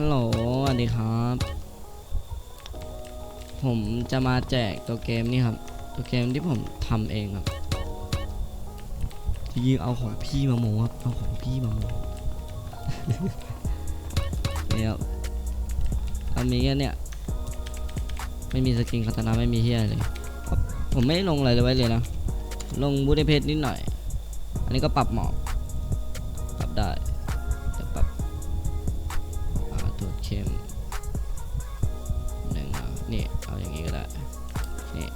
ฮัลโหลสวัสดีครับ ผมจะมาแจกตัวเกมนี่ครับ ตัวเกมที่ผมทำเองครับจริงเอาของพี่มาโมครับ เอาของพี่มาโมเนี่ยครับเอามีแค่เนี่ย ไม่มีสกินคาตานาไม่มีเฮียเลย ผมไม่ลงอะไรเลยไว้เลยนะ ลงบูดเพสนิดหน่อย อันนี้ก็ปรับหมอกปรับได้ เข้มหนึ่งอะนี่ เอาอย่างนี้ก็ได้ นี่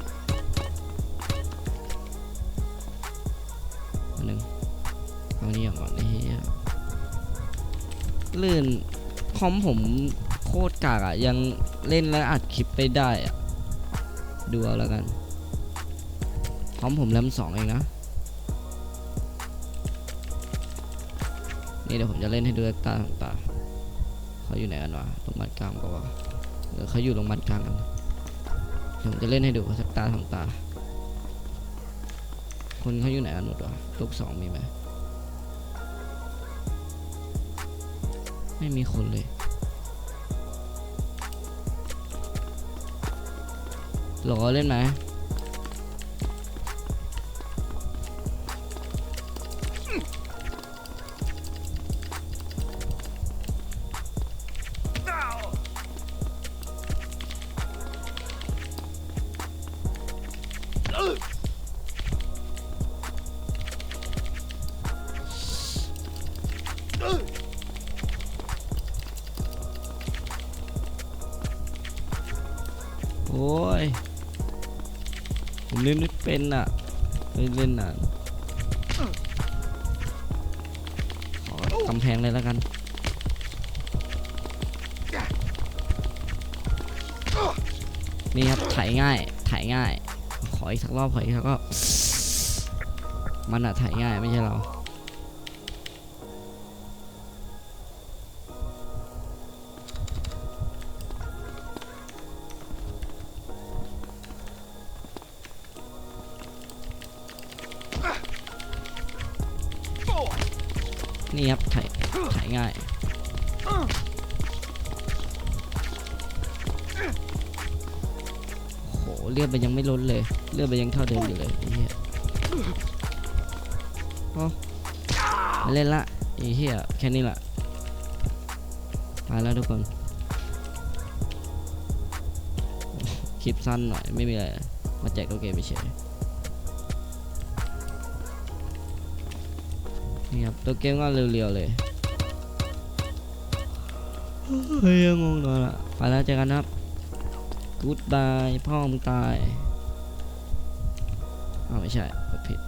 หนึ่งเอานี่ออกก่อนนี่ลื่นคอมผมโคตรกากอะ ยังเล่นและอัดคลิปไปได้อะ ดูเอาแล้วกันพร้อมผมแรมสองเองนะ นี่เดี๋ยวผมจะเล่นให้ดูด้วยตางตา เขาอยู่ไหนกันวะโรงพยาบาลกลางก็ว่าเออเขาอยู่โรงพยาบาลกลางกันผมจะเล่นให้ดูสักตาสองตา คนเขาอยู่ไหนกันหมดวะลูกสองมีไหมไม่มีคนเลยหรอเล่นไหม โอ้ย ผมเล่นไม่เป็นอะไม่เล่นอะขอกำแพงเลยแล้วกันนี่ครับถ่ายง่ายถ่ายง่าย ออีกสักรอบขออีกสักรอบมันอะถ่ายง่ายไม่ใช่เรานี่ครับถ่ายถ่ายง่าย เลือดมันยังไม่ลดเลย เลือดมันยังเท่าเดิมอยู่เลยไอ้เหี้ยม่เล่นละไอ้เหี้ยแค่นี้ละไปแล้วทุกคน คลิปสั้นหน่อยไม่มีอะไร มาแจกตัวเกมไปเฉยนี่ครับตัวเกมก็เรียวๆเลยเฮ้ยงงเลยละไปแล้วเจอกันครับ กูดบายพ่อมึงตายอ้าวไม่ใช่ผิด